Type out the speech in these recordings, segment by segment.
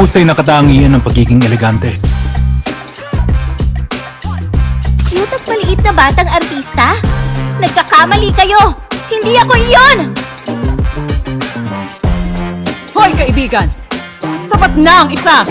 mahusay na katangian ng pagiging elegante. Cute at maliit na batang artista? Nagkakamali kayo! Hindi ako iyon! Hoy, kaibigan! Sapat na ang isa!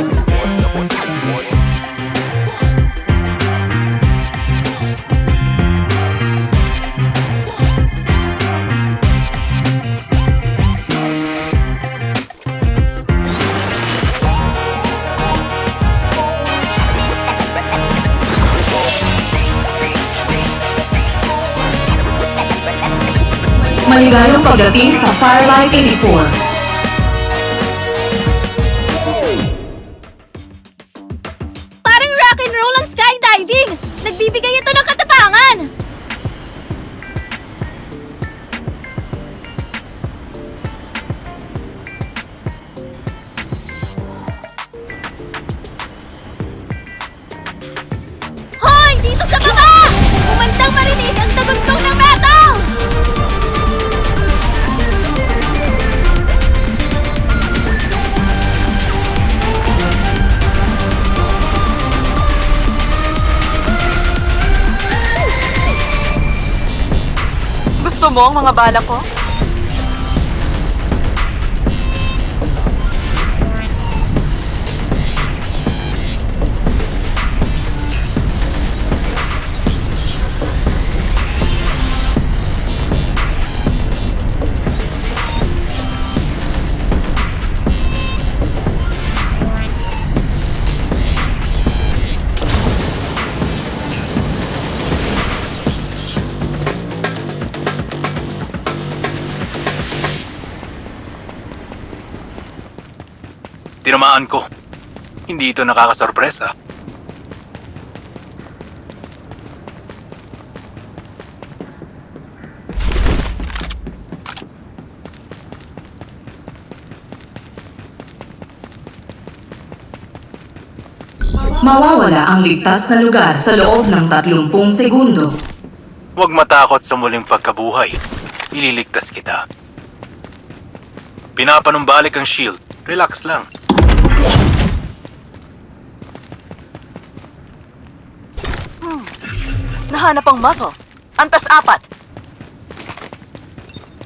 Pagdating sa Firelight 84. Mo ang mga bala ko? Tinamaan ko. Hindi ito nakakasorpresa. Mawawala ang ligtas na lugar sa loob ng 30 segundo. Huwag matakot sa muling pagkabuhay. Ililigtas kita. Pinapanumbalik ang shield. Relax lang. Nahanap ang muscle. Antas apat.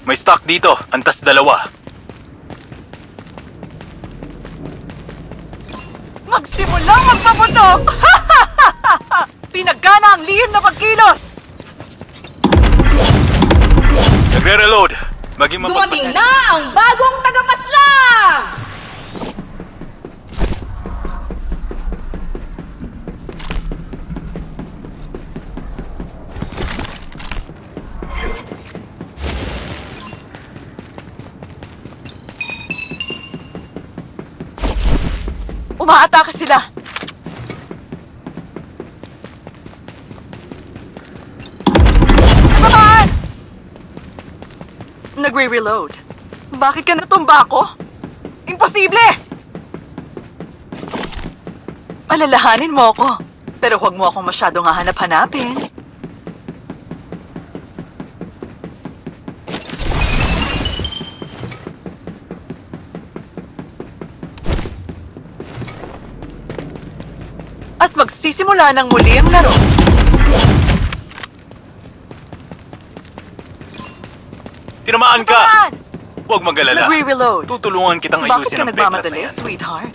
May stock dito. Antas dalawa. Magsimula magpaputok! Pinagana ang lihim na pagkilos! Nagre-reload. Maging mapagmahal. na ang bagong tagapaslang! Umaatake sila! Babaan! Nagre-reload. Bakit ka natumba ako? Imposible! Alalahanin mo ako. Pero huwag mo akong masyadong hahanap-hanapin. Magsisimula ng muli ang laro. Tinamaan ka! Huwag magalala. Nagre-reload. Tutulungan kitang Bakit ayusin ka ang peklat na nagmamadali, yan. sweetheart?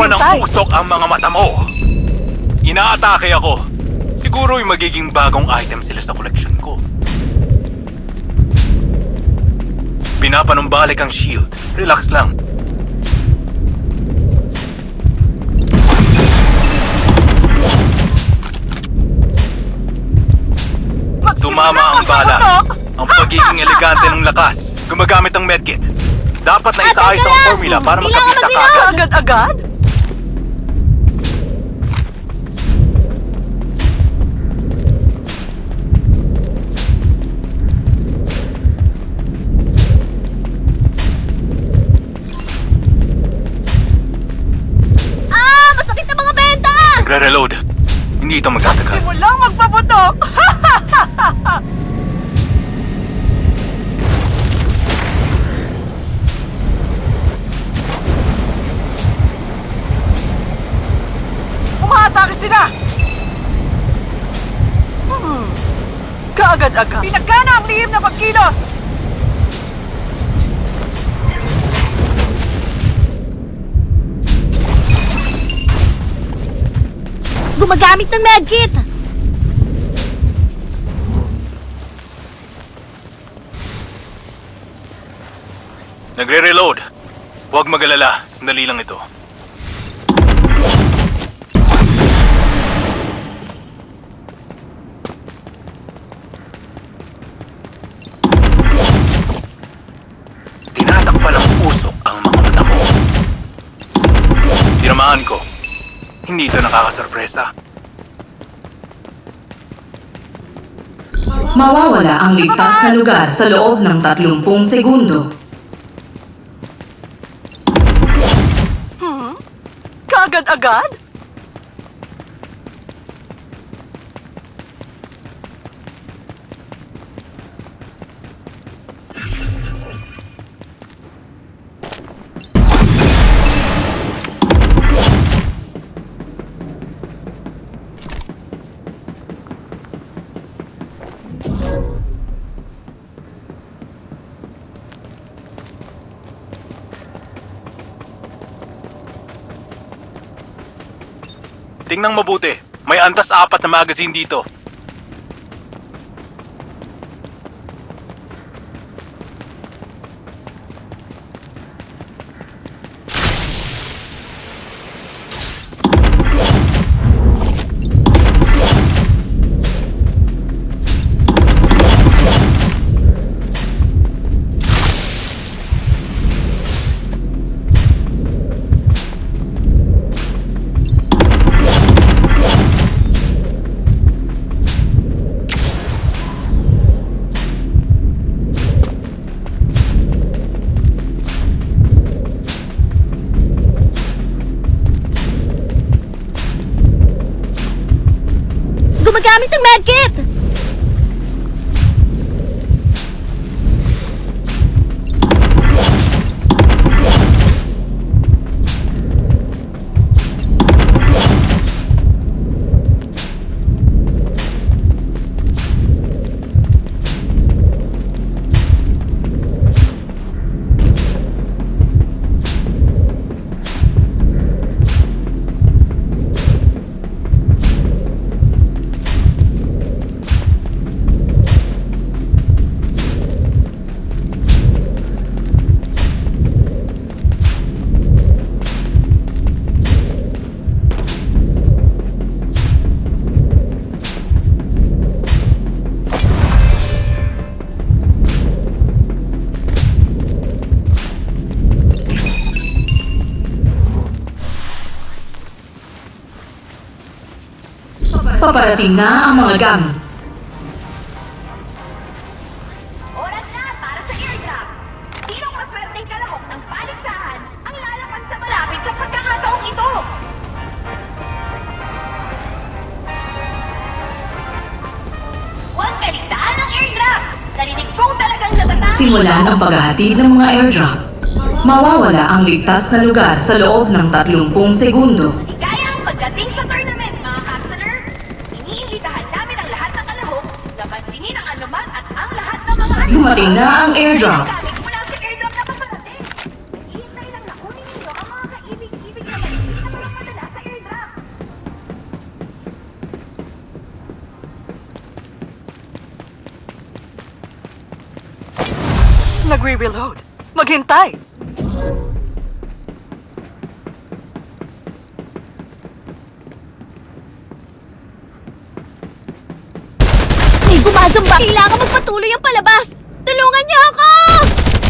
Tinatakpan ng usok ang mga mata mo. Inaatake ako. Siguro'y magiging bagong item sila sa koleksyon ko. Pinapanumbalik ang shield. Relax lang. Tumama ang bala. Ang pagiging elegante ng lakas. Gumagamit ng medkit. Dapat na isaayos ang formula para Kailangan magkabisa ka mag-reload. agad. Agad-agad? Benta! Nagre-reload. Hindi ito magtatagal. Simulang magpaputok! Umaatake sila! Hmm. Kaagad-agad. Pinagkana ang lihim na pagkilos! Gumagamit ng medkit! Nagre-reload. Huwag mag-alala. Sandali lang ito. Hindi ito nakakasorpresa. Mawawala ang ligtas na lugar sa loob ng 30 segundo. Tingnang mabuti. May antas apat na magazine dito. Paparating na ang mga gamit. Oras na para sa airdrop! Sinong maswerteng kalahok ng paligsahan ang lalapan sa malapit sa pagkakataong ito? Huwag kaligtaan ng airdrop! Narinig kong talagang natatapos! Simulan ang paghahatid ng mga airdrop. Mawawala ang ligtas na lugar sa loob ng 30 segundo. Ligaya ang pagdating sa 30 mga padala sa airdrop. Nagre-reload. Maghintay. May gumagawa Masyadong ba? Kailangan magpatuloy ang palabas! Tulungan niyo ako!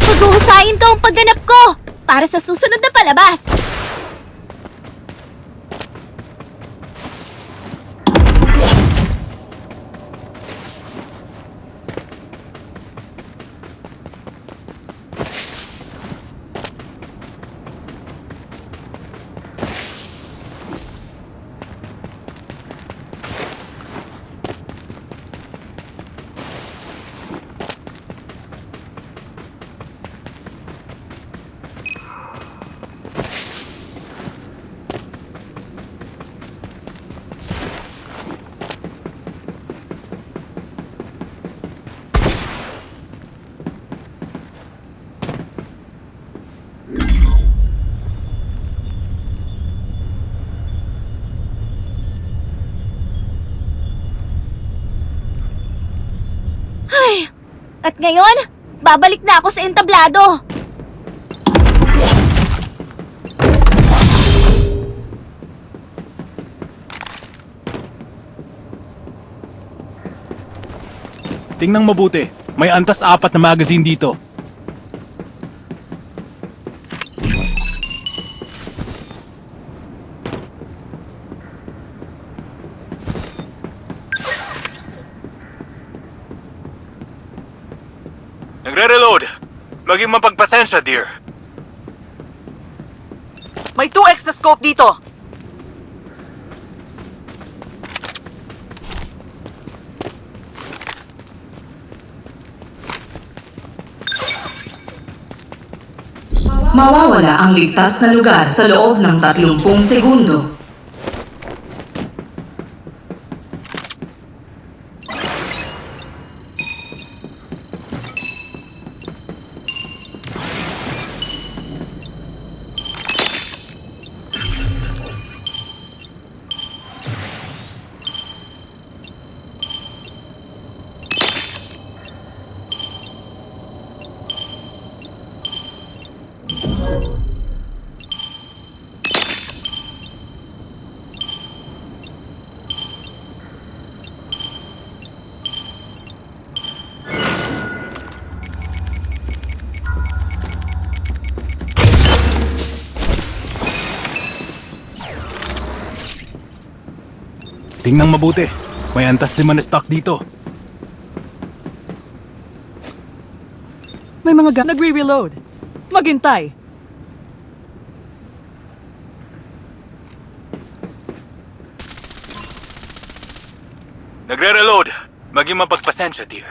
Paghuhusayin ko ang pagganap ko para sa susunod na palabas! Ngayon, babalik na ako sa entablado! Tingnan mabuti. May antas apat na magazine dito. Maging mapagpasensya, dear. May 2x na scope dito. Mawawala ang ligtas na lugar sa loob ng 30 segundo. Tingnan mabuti. May antas lima na stock dito. May mga ga- nagre-reload. Maghintay. Nagre-reload. Maging mapagpasensya, dear.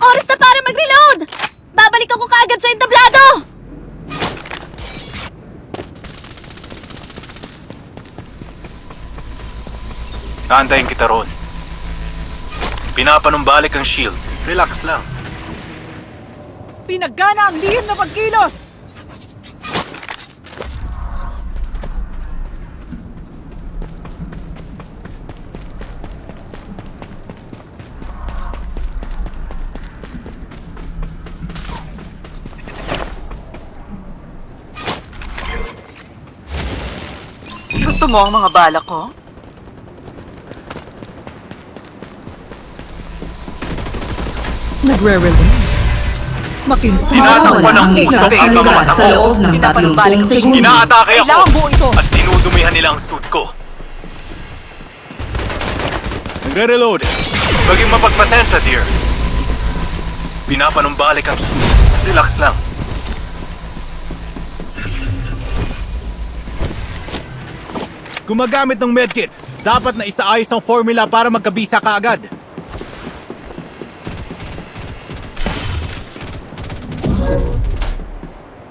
Oras na para mag-reload! Babalik ako kaagad sa entablado! Taantayin kita ron. Pinapanumbalik ang shield. Relax lang. Pinagana ang lihim na pagkilos! Gusto mo ang mga bala ko? Nagre-reload. Makinta. Tinatakpan ng mga sa tao. loob ng Pinapanumbalik 30 ang segundo. Inaatake ako! Kailangan buo ito. At dinudumihan nila ang suit ko. Nagre-reload. Maging mapagpasensya, dear. Pinapanumbalik ang suit. Relax lang. Gumagamit ng medkit. Dapat na isaayos ang formula para magkabisa ka agad.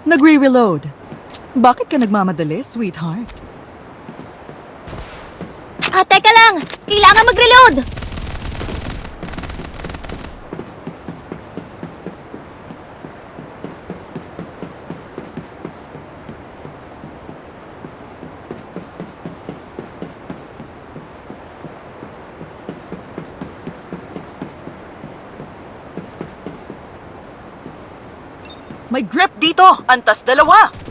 Nagre-reload. Bakit ka nagmamadali, sweetheart? Ah, teka lang! Kailangan mag-reload! May grip dito. Antas dalawa.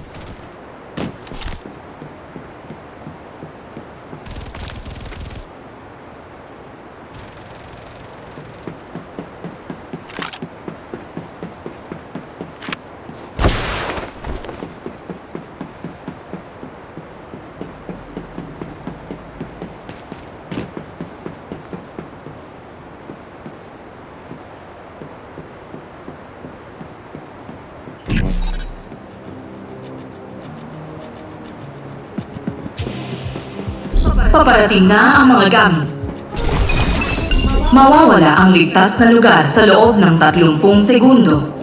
Paparating na ang mga gamit. Mawawala ang ligtas na lugar sa loob ng 30 segundo.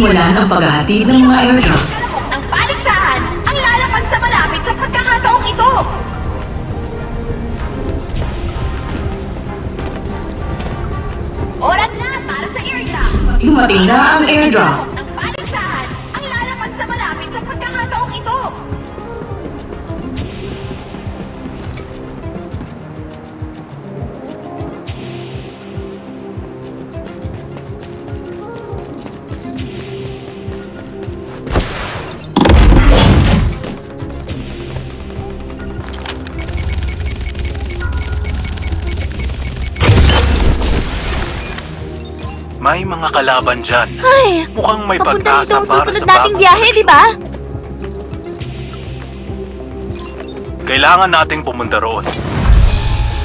Simulan ang paghahatid ng mga airdrop. kalahok ng paligsahan ang lalapag sa malapit sa pagkakataong ito. Oras na para sa airdrop. Dumating na ang airdrop. May mga kalaban dyan. Ay, Mukhang may papunta pag-asa nito ang para susunod sa nating bagong biyahe, di ba? Kailangan nating pumunta roon.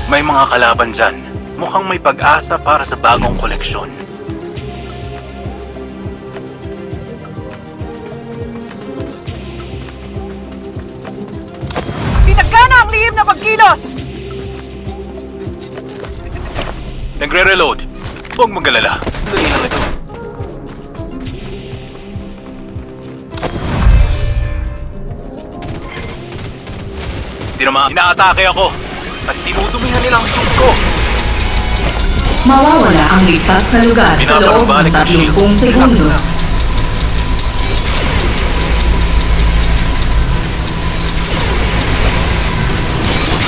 May mga kalaban dyan. Mukhang may pag-asa para sa bagong koleksyon. Pinagkana ang lihim na pagkilos! Nagre-reload. Huwag magalala. Dali lang ito. Tinama, inaatake ako. At tinutumihan nila ang suit ko. Mawawala ang ligtas na lugar sa loob ng Binabalak ang shield. 30 segundo.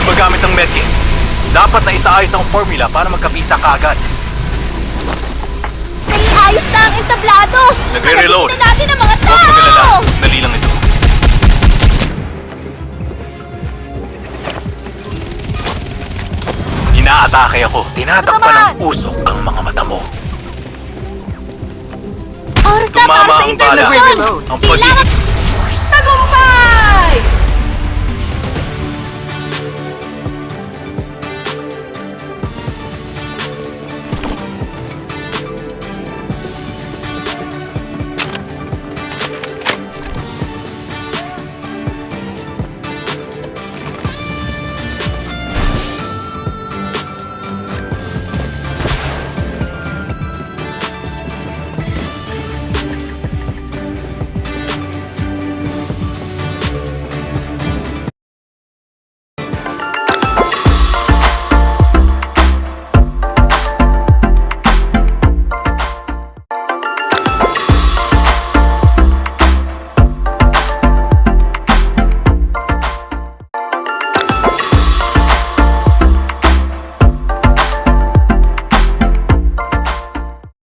Gumagamit ng medkit. Dapat na isaayos ang formula para magkabisa kaagad. Naiayos na ang entablado! Nagre-reload. Na natin ang mga Huwag magalala. tao! Dali lang ito. Inaatake ako. Tinatakpan ng usok ang mga mata mo. Oras na para Tumama sa ang bala. intermission! Ang Kailangan pagiging